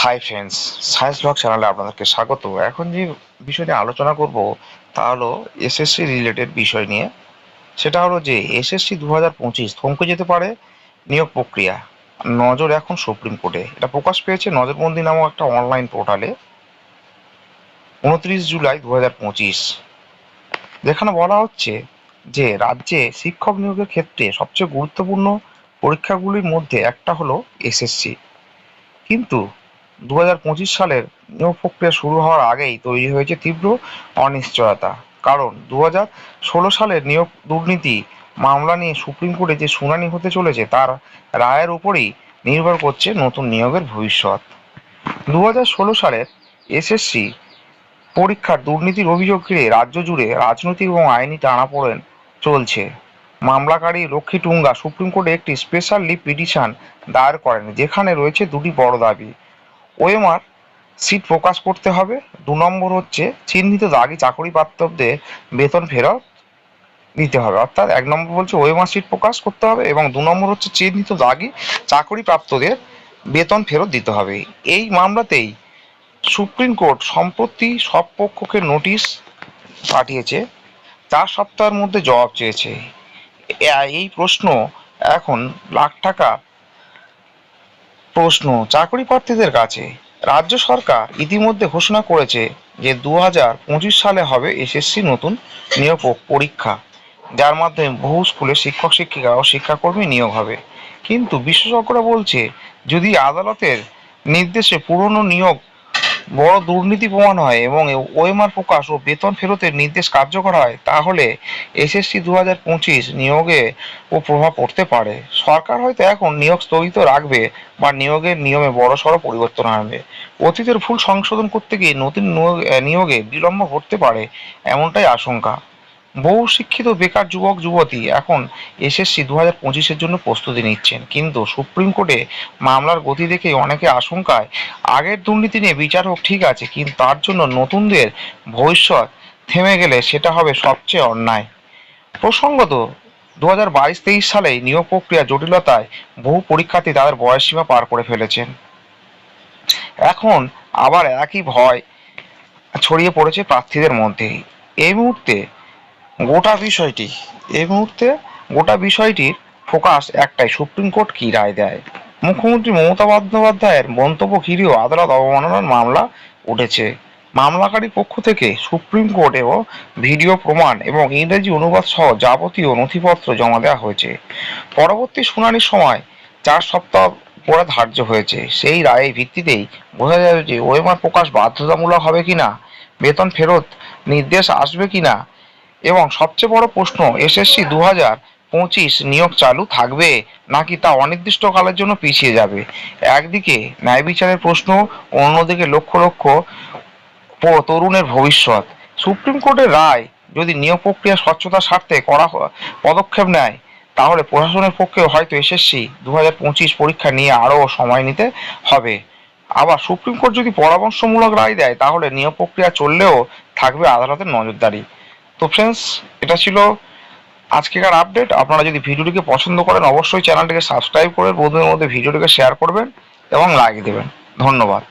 Hi friends science blog চ্যানেলে আপনাদেরকে স্বাগত। এখন যে বিষয় নিয়ে আলোচনা করব, তা হলো এসএসসি রিলেটেড বিষয় নিয়ে। সেটা হলো যে এসএসসি দু হাজার পঁচিশ থমকে যেতে পারে নিয়োগ প্রক্রিয়া। নজর এখন সুপ্রিম কোর্টে এটা প্রকাশ পেয়েছে নজরবন্দি নামক একটা অনলাইন পোর্টালে উনত্রিশ জুলাই দু হাজার পঁচিশ। যেখানে বলা হচ্ছে যে, রাজ্যে শিক্ষক নিয়োগের ক্ষেত্রে সবচেয়ে গুরুত্বপূর্ণ পরীক্ষাগুলির মধ্যে একটা হলো এসএসসি কিন্তু দু হাজার পঁচিশ সালের নিয়োগ প্রক্রিয়া শুরু হওয়ার আগেই তৈরি হয়েছে তীব্র অনিশ্চয়তা। কারণ দু সালের নিয়োগ দুর্নীতি মামলা নিয়ে সুপ্রিম কোর্টে যে শুনানি হতে চলেছে, তার রায়ের উপরেই নির্ভর করছে নতুন নিয়োগের ভবিষ্যৎ। দু সালের এসএসসি পরীক্ষার দুর্নীতির অভিযোগ ঘিরে রাজ্য জুড়ে রাজনৈতিক এবং আইনি টানাপোড়েন চলছে। মামলাকারী লক্ষ্মী টুঙ্গা সুপ্রিম কোর্টে একটি স্পেশাল লিভ পিটিশন দায়ের করেন, যেখানে রয়েছে দুটি বড় দাবি। ওএমআর সিট প্রকাশ করতে হবে। দু নম্বর হচ্ছে চিহ্নিত দাগি চাকরি প্রাপ্তদের বেতন ফেরত দিতে হবে। অর্থাৎ এক নম্বর বলছে ওএমআর সিট প্রকাশ করতে হবে এবং দু নম্বর হচ্ছে চিহ্নিত দাগি চাকরি প্রাপ্তদের বেতন ফেরত দিতে হবে। এই মামলাতেই সুপ্রিম কোর্ট সম্প্রতি সব পক্ষকে নোটিশ পাঠিয়েছে। চার সপ্তাহের মধ্যে জবাব চেয়েছে। এই প্রশ্ন এখন লাখ টাকা প্রশ্ন, চাকরি প্রার্থীদের কাছে। রাজ্য সরকার ইতিমধ্যে ঘোষণা করেছে যে দু হাজার পঁচিশ সালে হবে এসএসসি নতুন নিয়োগ পরীক্ষা, যার মাধ্যমে বহু স্কুলে শিক্ষক, শিক্ষিকা ও শিক্ষাকর্মী নিয়োগ হবে। কিন্তু বিশেষজ্ঞরা বলছে, যদি আদালতের নির্দেশে পুরনো নিয়োগ বড় দুর্নীতি প্রমাণ হয় এবং ওএমআর প্রকাশ ও বেতন ফেরতের নির্দেশ কার্যকর হয়, তাহলে এসএসসি দু হাজার পঁচিশ নিয়োগে ও প্রভাব পড়তে পারে। সরকার হয়তো এখন নিয়োগ স্থগিত রাখবে বা নিয়োগের নিয়মে বড়সড় পরিবর্তন আনবে। অতীতের ভুল সংশোধন করতে গিয়ে নতুন নিয়োগ- বিলম্ব ঘটতে পারে, এমনটাই আশঙ্কা। বহু শিক্ষিত বেকার যুবক, যুবতী এখন এসএসসি দু হাজার পঁচিশের জন্য প্রস্তুতি নিচ্ছেন। কিন্তু সুপ্রিম কোর্টে মামলার গতি দেখে অনেকে আশঙ্কায়, আগের দুর্নীতি নিয়ে বিচার হোক ঠিক আছে, কিন্তু তার জন্য নতুনদের ভবিষ্যৎ থেমে গেলে সেটা হবে সবচেয়ে অন্যায়। প্রসঙ্গত দু হাজার বাইশ তেইশ সালে নিয়োগ প্রক্রিয়া জটিলতায় বহু পরীক্ষার্থী তাদের বয়সসীমা পার করে ফেলেছেন। এখন আবার একই ভয় ছড়িয়ে পড়েছে প্রার্থীদের মধ্যে এই মুহূর্তে গোটা বিষয়টি। এই মুহূর্তে গোটা বিষয়টির ফোকাস একটাই, সুপ্রিম কোর্ট কি রায় দেয়? মুখ্যমন্ত্রী মমতা বন্দ্যোপাধ্যায়ের মন্তব্য ঘিরেও আদালত অবমাননার মামলা উঠেছে। মামলাকারী পক্ষ থেকে সুপ্রিম কোর্টেও ভিডিও প্রমাণ এবং ইংরেজি অনুবাদ সহ যাবতীয় নথিপত্র জমা দেওয়া হয়েছে। পরবর্তী শুনানির সময় চার সপ্তাহ পরে ধার্য হয়েছে। সেই রায়ের ভিত্তিতেই বোঝা যাবে যে ওএমআর প্রকাশ বাধ্যতামূলক হবে কিনা, বেতন ফেরত নির্দেশ আসবে কিনা এবং সবচেয়ে বড় প্রশ্ন এসএসসি দু হাজার পঁচিশ নিয়োগ চালু থাকবে নাকি তা অনির্দিষ্টকালের জন্য পিছিয়ে যাবে? একদিকে ন্যায় বিচারের প্রশ্ন, অন্যদিকে লক্ষ লক্ষ তরুণের ভবিষ্যৎ। সুপ্রিম কোর্টের রায় যদি নিয়োগ প্রক্রিয়া স্বচ্ছতার স্বার্থে করা পদক্ষেপ নেয়, তাহলে প্রশাসনের পক্ষে হয়তো এসএসসি দু হাজার পঁচিশ পরীক্ষা নিয়ে আরও সময় নিতে হবে। আবার সুপ্রিম কোর্ট যদি পরামর্শমূলক রায় দেয়, তাহলে নিয়োগ প্রক্রিয়া চললেও থাকবে আদালতের নজরদারি। তো ফ্রেন্ডস এটা ছিল আজকেকার আপডেট আপনারা যদি ভিডিওটিকে পছন্দ করেন, অবশ্যই চ্যানেলটিকে সাবস্ক্রাইব করে বন্ধুদের মধ্যে ভিডিওটিকে শেয়ার করবেন এবং লাইক দেবেন। ধন্যবাদ।